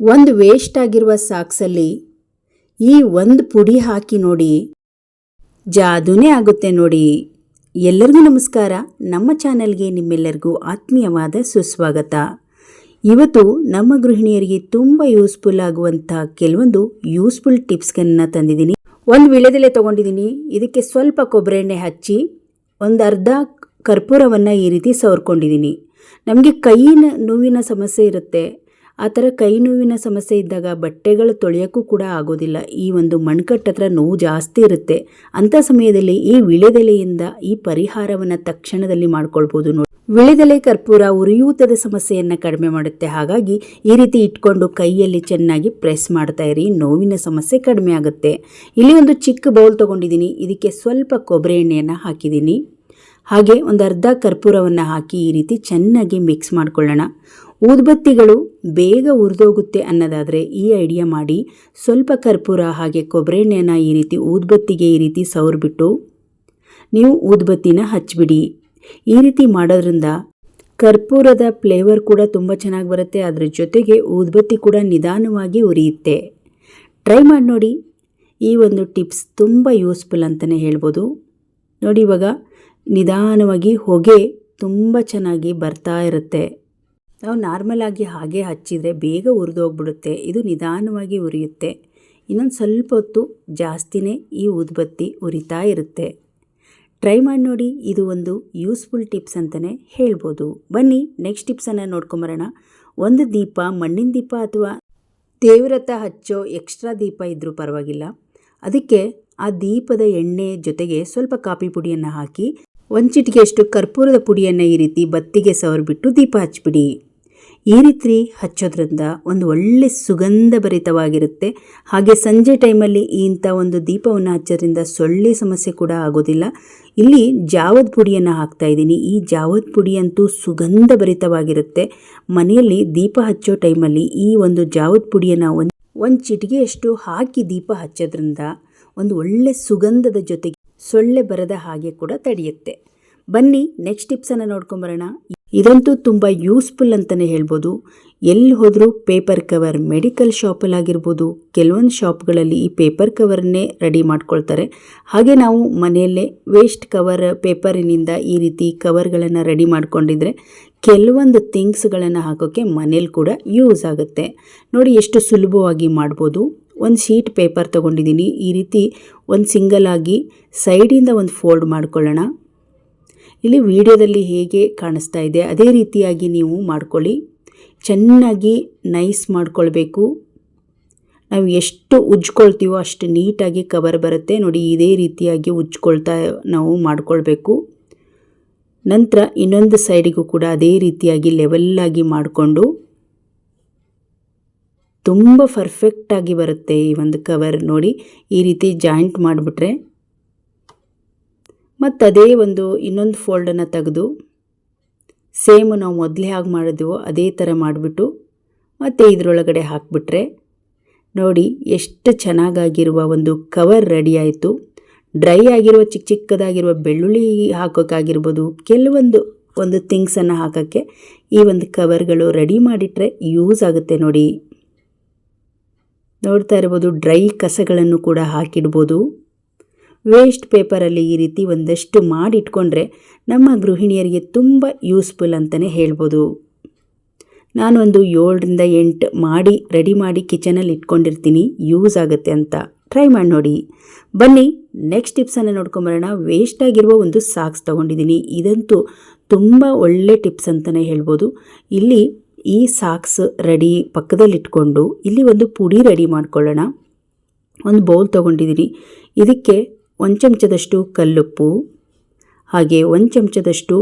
ಒಂದು ವೇಸ್ಟ್ ಆಗಿರುವ ಸಾಕ್ಸಲ್ಲಿ ಈ ಒಂದು ಪುಡಿ ಹಾಕಿ ನೋಡಿ. ಜಾದೂನೇ ಆಗುತ್ತೆ ನೋಡಿ. ಎಲ್ಲರಿಗೂ ನಮಸ್ಕಾರ. ನಮ್ಮ ಚಾನೆಲ್ಗೆ ನಿಮ್ಮೆಲ್ಲರಿಗೂ ಆತ್ಮೀಯವಾದ ಸುಸ್ವಾಗತ. ಇವತ್ತು ನಮ್ಮ ಗೃಹಿಣಿಯರಿಗೆ ತುಂಬ ಯೂಸ್ಫುಲ್ ಆಗುವಂಥ ಕೆಲವೊಂದು ಯೂಸ್ಫುಲ್ ಟಿಪ್ಸ್ಗಳನ್ನು ತಂದಿದ್ದೀನಿ. ಒಂದು ವಿಳೆದೆಲೆ ತೊಗೊಂಡಿದ್ದೀನಿ. ಇದಕ್ಕೆ ಸ್ವಲ್ಪ ಕೊಬ್ಬರಿ ಎಣ್ಣೆ ಹಚ್ಚಿ ಒಂದು ಅರ್ಧ ಕರ್ಪೂರವನ್ನು ಈ ರೀತಿ ಸವರ್ಕೊಂಡಿದ್ದೀನಿ. ನಮಗೆ ಕೈಯಿನ ನೋವಿನ ಸಮಸ್ಯೆ ಇರುತ್ತೆ. ಆ ಥರ ಕೈ ನೋವಿನ ಸಮಸ್ಯೆ ಇದ್ದಾಗ ಬಟ್ಟೆಗಳು ತೊಳೆಯೋಕ್ಕೂ ಕೂಡ ಆಗೋದಿಲ್ಲ. ಈ ಒಂದು ಮಣ್ಕಟ್ಟು ಹತ್ರ ನೋವು ಜಾಸ್ತಿ ಇರುತ್ತೆ. ಅಂಥ ಸಮಯದಲ್ಲಿ ಈ ವಿಳೆದೆಲೆಯಿಂದ ಈ ಪರಿಹಾರವನ್ನು ತಕ್ಷಣದಲ್ಲಿ ಮಾಡ್ಕೊಳ್ಬೋದು ನೋಡಿ. ವಿಳೆದೆಲೆ ಕರ್ಪೂರ ಉರಿಯೂತದ ಸಮಸ್ಯೆಯನ್ನು ಕಡಿಮೆ ಮಾಡುತ್ತೆ. ಹಾಗಾಗಿ ಈ ರೀತಿ ಇಟ್ಕೊಂಡು ಕೈಯಲ್ಲಿ ಚೆನ್ನಾಗಿ ಪ್ರೆಸ್ ಮಾಡ್ತಾ ಇರಿ. ನೋವಿನ ಸಮಸ್ಯೆ ಕಡಿಮೆ ಆಗುತ್ತೆ. ಇಲ್ಲಿ ಒಂದು ಚಿಕ್ಕ ಬೌಲ್ ತೊಗೊಂಡಿದ್ದೀನಿ. ಇದಕ್ಕೆ ಸ್ವಲ್ಪ ಕೊಬ್ಬರಿ ಎಣ್ಣೆಯನ್ನು ಹಾಕಿದ್ದೀನಿ. ಹಾಗೆ ಒಂದು ಅರ್ಧ ಕರ್ಪೂರವನ್ನು ಹಾಕಿ ಈ ರೀತಿ ಚೆನ್ನಾಗಿ ಮಿಕ್ಸ್ ಮಾಡ್ಕೊಳ್ಳೋಣ. ಊದ್ಬತ್ತಿಗಳು ಬೇಗ ಉರಿದೋಗುತ್ತೆ ಅನ್ನೋದಾದರೆ ಈ ಐಡಿಯಾ ಮಾಡಿ ಸ್ವಲ್ಪ ಕರ್ಪೂರ ಹಾಗೆ ಕೊಬ್ಬರಿ ಎಣ್ಣೆನ ಈ ರೀತಿ ಊದ್ಬತ್ತಿಗೆ ಈ ರೀತಿ ಸವರ್ಬಿಟ್ಟು ನೀವು ಊದ್ಬತ್ತಿನ ಹಚ್ಚಿಬಿಡಿ ಈ ರೀತಿ ಮಾಡೋದ್ರಿಂದ ಕರ್ಪೂರದ ಫ್ಲೇವರ್ ಕೂಡ ತುಂಬ ಚೆನ್ನಾಗಿ ಬರುತ್ತೆ, ಅದರ ಜೊತೆಗೆ ಊದ್ಬತ್ತಿ ಕೂಡ ನಿಧಾನವಾಗಿ ಉರಿಯುತ್ತೆ. ಟ್ರೈ ಮಾಡಿ ನೋಡಿ. ಈ ಒಂದು ಟಿಪ್ಸ್ ತುಂಬ ಯೂಸ್ಫುಲ್ ಅಂತಲೇ ಹೇಳ್ಬೋದು. ನೋಡಿ ಇವಾಗ ನಿಧಾನವಾಗಿ ಹೊಗೆ ತುಂಬ ಚೆನ್ನಾಗಿ ಬರ್ತಾ ಇರುತ್ತೆ. ನಾವು ನಾರ್ಮಲ್ ಆಗಿ ಹಾಗೆ ಹಚ್ಚಿದರೆ ಬೇಗ ಉರಿದೋಗ್ಬಿಡುತ್ತೆ ಇದು ನಿಧಾನವಾಗಿ ಉರಿಯುತ್ತೆ. ಇನ್ನೊಂದು ಸ್ವಲ್ಪ ಹೊತ್ತು ಜಾಸ್ತಿನೇ ಈ ಉದ್ಬತ್ತಿ ಉರಿತಾ ಇರುತ್ತೆ. ಟ್ರೈ ಮಾಡಿ ನೋಡಿ, ಇದು ಒಂದು ಯೂಸ್ಫುಲ್ ಟಿಪ್ಸ್ ಅಂತಲೇ ಹೇಳ್ಬೋದು. ಬನ್ನಿ, ನೆಕ್ಸ್ಟ್ ಟಿಪ್ಸನ್ನು ನೋಡ್ಕೊಂಬರೋಣ. ಒಂದು ದೀಪ, ಮಣ್ಣಿನ ದೀಪ ಅಥವಾ ದೇವ್ರತ ಹಚ್ಚೋ ಎಕ್ಸ್ಟ್ರಾ ದೀಪ ಇದ್ದರೂ ಪರವಾಗಿಲ್ಲ. ಅದಕ್ಕೆ ಆ ದೀಪದ ಎಣ್ಣೆ ಜೊತೆಗೆ ಸ್ವಲ್ಪ ಕಾಫಿ ಪುಡಿಯನ್ನು ಹಾಕಿ ಒಂದು ಚಿಟಿಕೆಯಷ್ಟು ಕರ್ಪೂರದ ಪುಡಿಯನ್ನು ಈ ರೀತಿ ಬತ್ತಿಗೆ ಸವರಿಬಿಟ್ಟು ದೀಪ ಹಚ್ಚಿಬಿಡಿ ಈ ರೀತಿ ಹಚ್ಚೋದ್ರಿಂದ ಒಂದು ಒಳ್ಳೆ ಸುಗಂಧ ಭರಿತವಾಗಿರುತ್ತೆ. ಹಾಗೆ ಸಂಜೆ ಟೈಮಲ್ಲಿ ಇಂಥ ಒಂದು ದೀಪವನ್ನು ಹಚ್ಚೋದ್ರಿಂದ ಸೊಳ್ಳೆ ಸಮಸ್ಯೆ ಕೂಡ ಆಗೋದಿಲ್ಲ. ಇಲ್ಲಿ ಜಾವದ್ ಪುಡಿಯನ್ನು ಹಾಕ್ತಾ ಇದ್ದೀನಿ. ಈ ಜಾವದ್ ಪುಡಿಯಂತೂ ಸುಗಂಧ ಭರಿತವಾಗಿರುತ್ತೆ. ಮನೆಯಲ್ಲಿ ದೀಪ ಹಚ್ಚೋ ಟೈಮಲ್ಲಿ ಈ ಒಂದು ಜಾವದ್ ಪುಡಿಯನ್ನು ಒಂದು ಒಂದು ಚಿಟಿಗೆಯಷ್ಟು ಹಾಕಿ ದೀಪ ಹಚ್ಚೋದ್ರಿಂದ ಒಂದು ಒಳ್ಳೆ ಸುಗಂಧದ ಜೊತೆಗೆ ಸೊಳ್ಳೆ ಬರದ ಹಾಗೆ ಕೂಡ ತಡೆಯುತ್ತೆ. ಬನ್ನಿ ನೆಕ್ಸ್ಟ್ ಟಿಪ್ಸನ್ನು ನೋಡ್ಕೊಂಬರೋಣ. ಇದಂತೂ ತುಂಬ ಯೂಸ್ಫುಲ್ ಅಂತಲೇ ಹೇಳ್ಬೋದು. ಎಲ್ಲಿ ಹೋದರೂ ಪೇಪರ್ ಕವರ್ ಮೆಡಿಕಲ್ ಶಾಪಲ್ಲಾಗಿರ್ಬೋದು ಕೆಲವೊಂದು ಶಾಪ್ಗಳಲ್ಲಿ ಈ ಪೇಪರ್ ಕವರ್ನೇ ರೆಡಿ ಮಾಡ್ಕೊಳ್ತಾರೆ. ಹಾಗೆ ನಾವು ಮನೆಯಲ್ಲೇ ವೇಸ್ಟ್ ಕವರ್ ಪೇಪರಿನಿಂದ ಈ ರೀತಿ ಕವರ್ಗಳನ್ನು ರೆಡಿ ಮಾಡ್ಕೊಂಡಿದ್ರೆ ಕೆಲವೊಂದು ಥಿಂಗ್ಸ್ಗಳನ್ನು ಹಾಕೋಕ್ಕೆ ಮನೇಲಿ ಕೂಡ ಯೂಸ್ ಆಗುತ್ತೆ. ನೋಡಿ, ಎಷ್ಟು ಸುಲಭವಾಗಿ ಮಾಡ್ಬೋದು. ಒಂದು ಶೀಟ್ ಪೇಪರ್ ತೊಗೊಂಡಿದ್ದೀನಿ ಈ ರೀತಿ ಒಂದು ಸಿಂಗಲ್ ಆಗಿ ಸೈಡಿಂದ ಒಂದು ಫೋಲ್ಡ್ ಮಾಡ್ಕೊಳ್ಳೋಣ. ಇಲ್ಲಿ ವಿಡಿಯೋದಲ್ಲಿ ಹೇಗೆ ಕಾಣಿಸ್ತಾ ಇದೆ, ಅದೇ ರೀತಿಯಾಗಿ ನೀವು ಮಾಡ್ಕೊಳ್ಳಿ. ಚೆನ್ನಾಗಿ ನೈಸ್ ಮಾಡ್ಕೊಳ್ಬೇಕು. ನಾವು ಎಷ್ಟು ಉಜ್ಕೊಳ್ತೀವೋ ಅಷ್ಟು ನೀಟಾಗಿ ಕವರ್ ಬರುತ್ತೆ. ನೋಡಿ, ಇದೇ ರೀತಿಯಾಗಿ ಉಜ್ಕೊಳ್ತಾ ನಾವು ಮಾಡ್ಕೊಳ್ಬೇಕು. ನಂತರ ಇನ್ನೊಂದು ಸೈಡಿಗೂ ಕೂಡ ಅದೇ ರೀತಿಯಾಗಿ ಲೆವೆಲ್ಲಾಗಿ ಮಾಡಿಕೊಂಡು ತುಂಬ ಪರ್ಫೆಕ್ಟಾಗಿ ಬರುತ್ತೆ ಈ ಒಂದು ಕವರ್ ನೋಡಿ. ಈ ರೀತಿ ಜಾಯಿಂಟ್ ಮಾಡಿಬಿಟ್ರೆ. ಮತ್ತು ಅದೇ ಒಂದು ಇನ್ನೊಂದು ಫೋಲ್ಡನ್ನು ತೆಗೆದು ಸೇಮ್ ನಾವು ಮೊದಲೇ ಹಾಗೆ ಮಾಡಿದ್ವೋ ಅದೇ ಥರ ಮಾಡಿಬಿಟ್ಟು, ಮತ್ತು ಇದರೊಳಗಡೆ ಹಾಕಿಬಿಟ್ರೆ, ನೋಡಿ ಎಷ್ಟು ಚೆನ್ನಾಗಾಗಿರುವ ಒಂದು ಕವರ್ ರೆಡಿ ಆಯಿತು. ಡ್ರೈ ಆಗಿರುವ ಚಿಕ್ಕ ಚಿಕ್ಕದಾಗಿರುವ ಬೆಳ್ಳುಳ್ಳಿ ಹಾಕೋಕ್ಕಾಗಿರ್ಬೋದು ಕೆಲವೊಂದು ಒಂದು ಥಿಂಗ್ಸನ್ನು ಹಾಕೋಕ್ಕೆ ಈ ಒಂದು ಕವರ್ಗಳು ರೆಡಿ ಮಾಡಿಟ್ರೆ ಯೂಸ್ ಆಗುತ್ತೆ ನೋಡಿ. ನೋಡ್ತಾ ಇರ್ಬೋದು, ಡ್ರೈ ಕಸಗಳನ್ನು ಕೂಡ ಹಾಕಿಡ್ಬೋದು. ವೇಸ್ಟ್ ಪೇಪರಲ್ಲಿ ಈ ರೀತಿ ಒಂದಷ್ಟು ಮಾಡಿಟ್ಕೊಂಡ್ರೆ ನಮ್ಮ ಗೃಹಿಣಿಯರಿಗೆ ತುಂಬ ಯೂಸ್ಫುಲ್ ಅಂತಲೇ ಹೇಳ್ಬೋದು. ನಾನೊಂದು ಏಳರಿಂದ ಎಂಟು ಮಾಡಿ, ರೆಡಿ ಮಾಡಿ ಕಿಚನಲ್ಲಿ ಇಟ್ಕೊಂಡಿರ್ತೀನಿ, ಯೂಸ್ ಆಗುತ್ತೆ ಅಂತ. ಟ್ರೈ ಮಾಡಿ ನೋಡಿ. ಬನ್ನಿ, ನೆಕ್ಸ್ಟ್ ಟಿಪ್ಸನ್ನು ನೋಡ್ಕೊಂಬರೋಣ. ವೇಸ್ಟ್ ಆಗಿರುವ ಒಂದು ಸಾಕ್ಸ್ ತೊಗೊಂಡಿದ್ದೀನಿ. ಇದಂತೂ ತುಂಬ ಒಳ್ಳೆ ಟಿಪ್ಸ್ ಅಂತಲೇ ಹೇಳ್ಬೋದು. ಇಲ್ಲಿ ಈ ಸಾಕ್ಸ್ ರೆಡಿ ಪಕ್ಕದಲ್ಲಿಟ್ಕೊಂಡು ಇಲ್ಲಿ ಒಂದು ಪುಡಿ ರೆಡಿ ಮಾಡ್ಕೊಳ್ಳೋಣ. ಒಂದು ಬೌಲ್ ತೊಗೊಂಡಿದ್ದೀನಿ. ಇದಕ್ಕೆ ಒಂದು ಚಮಚದಷ್ಟು ಕಲ್ಲುಪ್ಪು, ಹಾಗೆ ಒಂದು ಚಮಚದಷ್ಟು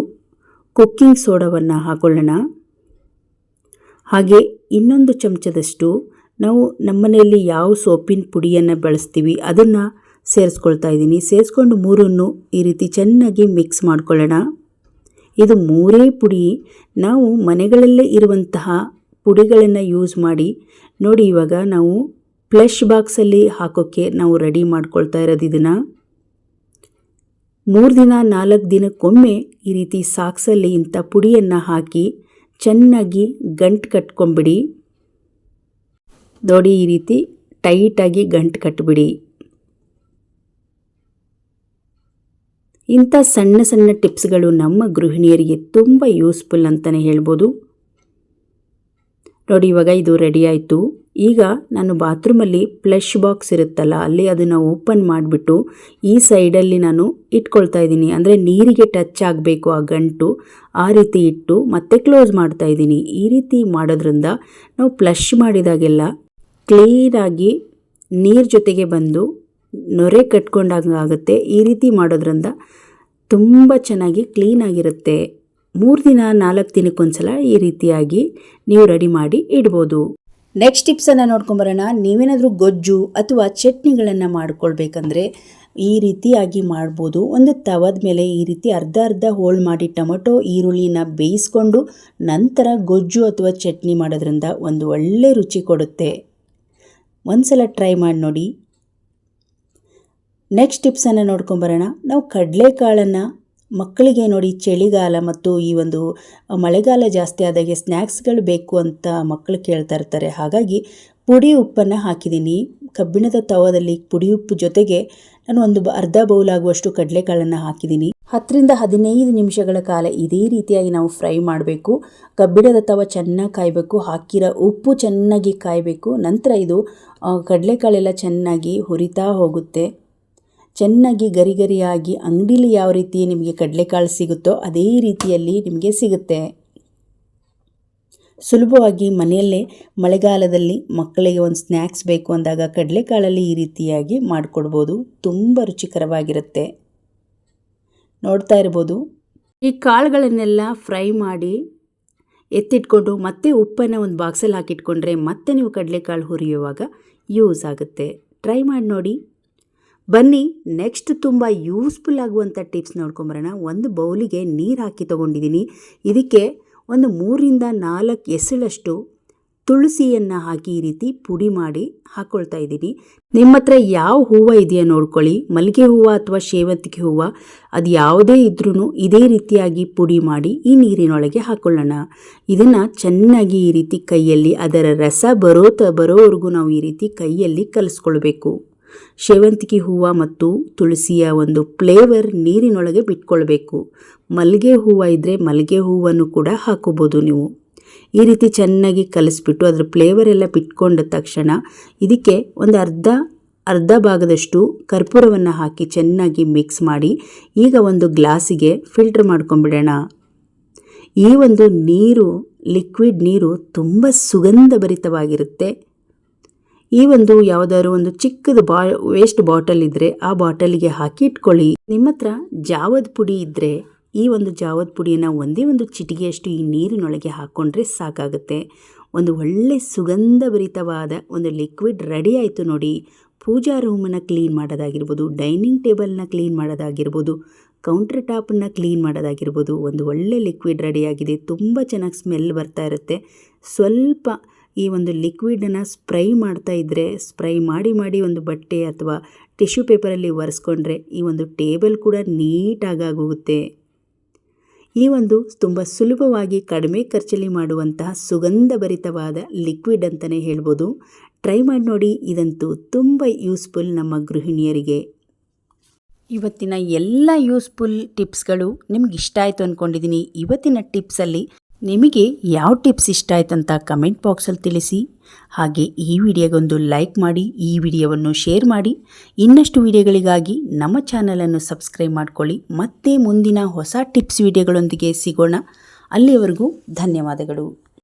ಕುಕ್ಕಿಂಗ್ ಸೋಡವನ್ನು ಹಾಕೊಳ್ಳೋಣ. ಹಾಗೆ ಇನ್ನೊಂದು ಚಮಚದಷ್ಟು ನಾವು ನಮ್ಮನೆಯಲ್ಲಿ ಯಾವ ಸೋಪಿನ ಪುಡಿಯನ್ನು ಬಳಸ್ತೀವಿ ಅದನ್ನು ಸೇರಿಸ್ಕೊಳ್ತಾ ಇದ್ದೀನಿ. ಸೇರಿಸ್ಕೊಂಡು ಮೂರನ್ನು ಈ ರೀತಿ ಚೆನ್ನಾಗಿ ಮಿಕ್ಸ್ ಮಾಡ್ಕೊಳ್ಳೋಣ. ಇದು ಮೂರೇ ಪುಡಿ. ನಾವು ಮನೆಗಳಲ್ಲೇ ಇರುವಂತಹ ಪುಡಿಗಳನ್ನು ಯೂಸ್ ಮಾಡಿ, ನೋಡಿ ಇವಾಗ ನಾವು ಫ್ಲೆಶ್ ಬಾಕ್ಸಲ್ಲಿ ಹಾಕೋಕ್ಕೆ ನಾವು ರೆಡಿ ಮಾಡ್ಕೊಳ್ತಾ ಇರೋದು ಇದನ್ನು. ಮೂರು ದಿನ, ನಾಲ್ಕು ದಿನಕ್ಕೊಮ್ಮೆ ಈ ರೀತಿ ಸಾಕ್ಸಲ್ಲಿ ಇಂಥ ಪುಡಿಯನ್ನು ಹಾಕಿ ಚೆನ್ನಾಗಿ ಗಂಟು ಕಟ್ಕೊಂಬಿಡಿ ನೋಡಿ ಈ ರೀತಿ ಟೈಟಾಗಿ ಗಂಟು ಕಟ್ಟಿಬಿಡಿ ಇಂಥ ಸಣ್ಣ ಸಣ್ಣ ಟಿಪ್ಸ್ಗಳು ನಮ್ಮ ಗೃಹಿಣಿಯರಿಗೆ ತುಂಬ ಯೂಸ್ಫುಲ್ ಅಂತಲೇ ಹೇಳ್ಬೋದು. ನೋಡಿ, ಇವಾಗ ಇದು ರೆಡಿ ಆಯಿತು. ಈಗ ನಾನು ಬಾತ್ರೂಮಲ್ಲಿ ಪ್ಲಷ್ ಬಾಕ್ಸ್ ಇರುತ್ತಲ್ಲ, ಅಲ್ಲಿ ಅದನ್ನು ಓಪನ್ ಮಾಡಿಬಿಟ್ಟು ಈ ಸೈಡಲ್ಲಿ ನಾನು ಇಟ್ಕೊಳ್ತಾ ಇದ್ದೀನಿ. ಅಂದರೆ ನೀರಿಗೆ ಟಚ್ ಆಗಬೇಕು ಆ ಗಂಟು, ಆ ರೀತಿ ಇಟ್ಟು ಮತ್ತೆ ಕ್ಲೋಸ್ ಮಾಡ್ತಾ ಇದ್ದೀನಿ. ಈ ರೀತಿ ಮಾಡೋದ್ರಿಂದ ನಾವು ಪ್ಲಷ್ ಮಾಡಿದಾಗೆಲ್ಲ ಕ್ಲೀನಾಗಿ ನೀರು ಜೊತೆಗೆ ಬಂದು ನೊರೆ ಕಟ್ಕೊಂಡಾಗ ಆಗುತ್ತೆ ಈ ರೀತಿ ಮಾಡೋದ್ರಿಂದ ತುಂಬ ಚೆನ್ನಾಗಿ ಕ್ಲೀನಾಗಿರುತ್ತೆ ಮೂರು ದಿನ, ನಾಲ್ಕು ದಿನಕ್ಕೊಂದ್ಸಲ ಈ ರೀತಿಯಾಗಿ ನೀವು ರೆಡಿ ಮಾಡಿ ಇಡ್ಬೋದು. ನೆಕ್ಸ್ಟ್ ಟಿಪ್ಸನ್ನು ನೋಡ್ಕೊಂಬರೋಣ. ನೀವೇನಾದರೂ ಗೊಜ್ಜು ಅಥವಾ ಚಟ್ನಿಗಳನ್ನು ಮಾಡ್ಕೊಳ್ಬೇಕಂದ್ರೆ ಈ ರೀತಿಯಾಗಿ ಮಾಡ್ಬೋದು. ಒಂದು ತವದ ಮೇಲೆ ಈ ರೀತಿ ಅರ್ಧ ಅರ್ಧ ಹೋಳು ಮಾಡಿ ಟೊಮೊಟೊ, ಈರುಳ್ಳಿನ ಬೇಯಿಸ್ಕೊಂಡು ನಂತರ ಗೊಜ್ಜು ಅಥವಾ ಚಟ್ನಿ ಮಾಡೋದ್ರಿಂದ ಒಂದು ಒಳ್ಳೆ ರುಚಿ ಕೊಡುತ್ತೆ. ಒಂದು ಸಲ ಟ್ರೈ ಮಾಡಿ ನೋಡಿ. ನೆಕ್ಸ್ಟ್ ಟಿಪ್ಸನ್ನು ನೋಡ್ಕೊಂಬರೋಣ ನಾವು ಕಡಲೆಕಾಳನ್ನು ಮಕ್ಕಳಿಗೆ ನೋಡಿ ಚಳಿಗಾಲ ಮತ್ತು ಈ ಒಂದು ಮಳೆಗಾಲ ಜಾಸ್ತಿ ಆದಾಗ ಸ್ನ್ಯಾಕ್ಸ್ಗಳು ಬೇಕು ಅಂತ ಮಕ್ಕಳು ಕೇಳ್ತಾ ಇರ್ತಾರೆ. ಹಾಗಾಗಿ ಪುಡಿ ಉಪ್ಪನ್ನು ಹಾಕಿದ್ದೀನಿ. ಕಬ್ಬಿಣದ ತವದಲ್ಲಿ ಪುಡಿ ಉಪ್ಪು ಜೊತೆಗೆ ನಾನು ಒಂದು ಅರ್ಧ ಬೌಲ್ ಆಗುವಷ್ಟು ಕಡಲೆಕಾಳನ್ನು ಹಾಕಿದ್ದೀನಿ. ಹತ್ತರಿಂದ ಹದಿನೈದು ನಿಮಿಷಗಳ ಕಾಲ ಇದೇ ರೀತಿಯಾಗಿ ನಾವು ಫ್ರೈ ಮಾಡಬೇಕು. ಕಬ್ಬಿಣದ ತವ ಚೆನ್ನಾಗಿ ಕಾಯಬೇಕು. ಹಾಕಿರೋ ಉಪ್ಪು ಚೆನ್ನಾಗಿ ಕಾಯಬೇಕು. ನಂತರ ಇದು ಕಡಲೆಕಾಳೆಲ್ಲ ಚೆನ್ನಾಗಿ ಹುರಿತಾ ಹೋಗುತ್ತೆ. ಚೆನ್ನಾಗಿ ಗರಿಗರಿಯಾಗಿ ಅಂಗಡಿಲಿ ಯಾವ ರೀತಿ ನಿಮಗೆ ಕಡಲೆಕಾಳು ಸಿಗುತ್ತೋ ಅದೇ ರೀತಿಯಲ್ಲಿ ನಿಮಗೆ ಸಿಗುತ್ತೆ. ಸುಲಭವಾಗಿ ಮನೆಯಲ್ಲೇ ಮಳೆಗಾಲದಲ್ಲಿ ಮಕ್ಕಳಿಗೆ ಒಂದು ಸ್ನ್ಯಾಕ್ಸ್ ಬೇಕು ಅಂದಾಗ ಕಡಲೆಕಾಳಲ್ಲಿ ಈ ರೀತಿಯಾಗಿ ಮಾಡಿಕೊಡ್ಬೋದು. ತುಂಬ ರುಚಿಕರವಾಗಿರುತ್ತೆ. ನೋಡ್ತಾ ಇರ್ಬೋದು. ಈ ಕಾಳುಗಳನ್ನೆಲ್ಲ ಫ್ರೈ ಮಾಡಿ ಎತ್ತಿಟ್ಕೊಂಡು ಮತ್ತೆ ಉಪ್ಪನ್ನು ಒಂದು ಬಾಕ್ಸಲ್ಲಿ ಹಾಕಿಟ್ಕೊಂಡ್ರೆ ಮತ್ತೆ ನೀವು ಕಡಲೆಕಾಳು ಹುರಿಯುವಾಗ ಯೂಸ್ ಆಗುತ್ತೆ. ಟ್ರೈ ಮಾಡಿ ನೋಡಿ. ಬನ್ನಿ ನೆಕ್ಸ್ಟ್ ತುಂಬ ಯೂಸ್ಫುಲ್ ಆಗುವಂಥ ಟಿಪ್ಸ್ ನೋಡ್ಕೊಂಬರೋಣ. ಒಂದು ಬೌಲಿಗೆ ನೀರು ಹಾಕಿ ತೊಗೊಂಡಿದ್ದೀನಿ ಇದಕ್ಕೆ ಒಂದು ಮೂರಿಂದ ನಾಲ್ಕು ಎಸಳಷ್ಟು ತುಳಸಿಯನ್ನು ಹಾಕಿ ಈ ರೀತಿ ಪುಡಿ ಮಾಡಿ ಹಾಕ್ಕೊಳ್ತಾ ಇದ್ದೀನಿ. ನಿಮ್ಮ ಹತ್ರ ಯಾವ ಹೂವು ಇದೆಯಾ ನೋಡ್ಕೊಳ್ಳಿ. ಮಲ್ಲಿಗೆ ಹೂವು ಅಥವಾ ಸೇವಂತಿಗೆ ಹೂವು, ಅದು ಯಾವುದೇ ಇದ್ರೂ ಇದೇ ರೀತಿಯಾಗಿ ಪುಡಿ ಮಾಡಿ ಈ ನೀರಿನೊಳಗೆ ಹಾಕ್ಕೊಳ್ಳೋಣ ಇದನ್ನು ಚೆನ್ನಾಗಿ ಈ ರೀತಿ ಕೈಯಲ್ಲಿ, ಅದರ ರಸ ಬರೋತ ಬರೋವರೆಗೂ ನಾವು ಈ ರೀತಿ ಕೈಯಲ್ಲಿ ಕಲಿಸ್ಕೊಳ್ಬೇಕು. ಸೇವಂತಿಗೆ ಹೂವು ಮತ್ತು ತುಳಸಿಯ ಒಂದು ಫ್ಲೇವರ್ ನೀರಿನೊಳಗೆ ಬಿಟ್ಕೊಳ್ಬೇಕು. ಮಲ್ಲಿಗೆ ಹೂವು ಇದ್ದರೆ ಮಲ್ಲಿಗೆ ಹೂವನ್ನು ಕೂಡ ಹಾಕೋಬೋದು ನೀವು. ಈ ರೀತಿ ಚೆನ್ನಾಗಿ ಕಲಿಸ್ಬಿಟ್ಟು ಅದರ ಫ್ಲೇವರ್ ಎಲ್ಲ ಬಿಟ್ಕೊಂಡ ತಕ್ಷಣ ಇದಕ್ಕೆ ಒಂದು ಅರ್ಧ ಅರ್ಧ ಭಾಗದಷ್ಟು ಕರ್ಪೂರವನ್ನು ಹಾಕಿ ಚೆನ್ನಾಗಿ ಮಿಕ್ಸ್ ಮಾಡಿ ಈಗ ಒಂದು ಗ್ಲಾಸಿಗೆ ಫಿಲ್ಟರ್ ಮಾಡ್ಕೊಂಬಿಡೋಣ. ಈ ಒಂದು ನೀರು ಲಿಕ್ವಿಡ್ ನೀರು ತುಂಬ ಸುಗಂಧಭರಿತವಾಗಿರುತ್ತೆ. ಈ ಒಂದು ಯಾವುದಾದ್ರು ಒಂದು ಚಿಕ್ಕದು ಬಾ ವೇಸ್ಟ್ ಬಾಟಲ್ ಇದ್ದರೆ ಆ ಬಾಟಲಿಗೆ ಹಾಕಿ ಇಟ್ಕೊಳ್ಳಿ. ನಿಮ್ಮ ಹತ್ರ ಜಾವದ್ ಪುಡಿ ಇದ್ದರೆ ಈ ಒಂದು ಜಾವದ್ ಪುಡಿಯನ್ನು ಒಂದೇ ಒಂದು ಚಿಟಿಗೆಯಷ್ಟು ಈ ನೀರಿನೊಳಗೆ ಹಾಕ್ಕೊಂಡ್ರೆ ಸಾಕಾಗುತ್ತೆ. ಒಂದು ಒಳ್ಳೆ ಸುಗಂಧಭರಿತವಾದ ಒಂದು ಲಿಕ್ವಿಡ್ ರೆಡಿ ಆಯಿತು ನೋಡಿ. ಪೂಜಾ ರೂಮನ್ನು ಕ್ಲೀನ್ ಮಾಡೋದಾಗಿರ್ಬೋದು ಡೈನಿಂಗ್ ಟೇಬಲ್ನ ಕ್ಲೀನ್ ಮಾಡೋದಾಗಿರ್ಬೋದು ಕೌಂಟರ್ ಟಾಪನ್ನು ಕ್ಲೀನ್ ಮಾಡೋದಾಗಿರ್ಬೋದು, ಒಂದು ಒಳ್ಳೆ ಲಿಕ್ವಿಡ್ ರೆಡಿಯಾಗಿದೆ ತುಂಬ ಚೆನ್ನಾಗಿ ಸ್ಮೆಲ್ ಬರ್ತಾ ಇರುತ್ತೆ. ಸ್ವಲ್ಪ ಈ ಒಂದು ಲಿಕ್ವಿಡನ್ನು ಸ್ಪ್ರೈ ಮಾಡ್ತಾ ಇದ್ದರೆ ಸ್ಪ್ರೈ ಮಾಡಿ ಮಾಡಿ ಒಂದು ಬಟ್ಟೆ ಅಥವಾ ಟಿಶ್ಯೂ ಪೇಪರಲ್ಲಿ ಒರೆಸ್ಕೊಂಡ್ರೆ ಈ ಒಂದು ಟೇಬಲ್ ಕೂಡ ನೀಟಾಗಿ ಆಗೋಗುತ್ತೆ ಈ ಒಂದು ತುಂಬ ಸುಲಭವಾಗಿ ಕಡಿಮೆ ಖರ್ಚಲ್ಲಿ ಮಾಡುವಂತಹ ಸುಗಂಧಭರಿತವಾದ ಲಿಕ್ವಿಡ್ ಅಂತಲೇ ಹೇಳ್ಬೋದು. ಟ್ರೈ ಮಾಡಿ ನೋಡಿ, ಇದಂತೂ ತುಂಬ ಯೂಸ್ಫುಲ್ ನಮ್ಮ ಗೃಹಿಣಿಯರಿಗೆ. ಇವತ್ತಿನ ಎಲ್ಲ ಯೂಸ್ಫುಲ್ ಟಿಪ್ಸ್ಗಳು ನಿಮ್ಗೆ ಇಷ್ಟ ಆಯಿತು ಅಂದ್ಕೊಂಡಿದ್ದೀನಿ ಇವತ್ತಿನ ಟಿಪ್ಸಲ್ಲಿ ನಿಮಗೆ ಯಾವ ಟಿಪ್ಸ್ ಇಷ್ಟ ಆಯ್ತಂತ ಕಮೆಂಟ್ ಬಾಕ್ಸಲ್ಲಿ ತಿಳಿಸಿ. ಹಾಗೆ ಈ ವಿಡಿಯೋಗೊಂದು ಲೈಕ್ ಮಾಡಿ, ಈ ವಿಡಿಯೋವನ್ನು ಶೇರ್ ಮಾಡಿ. ಇನ್ನಷ್ಟು ವಿಡಿಯೋಗಳಿಗಾಗಿ ನಮ್ಮ ಚಾನಲನ್ನು ಸಬ್ಸ್ಕ್ರೈಬ್ ಮಾಡ್ಕೊಳ್ಳಿ. ಮತ್ತೆ ಮುಂದಿನ ಹೊಸ ಟಿಪ್ಸ್ ವಿಡಿಯೋಗಳೊಂದಿಗೆ ಸಿಗೋಣ. ಅಲ್ಲಿಯವರೆಗೂ ಧನ್ಯವಾದಗಳು.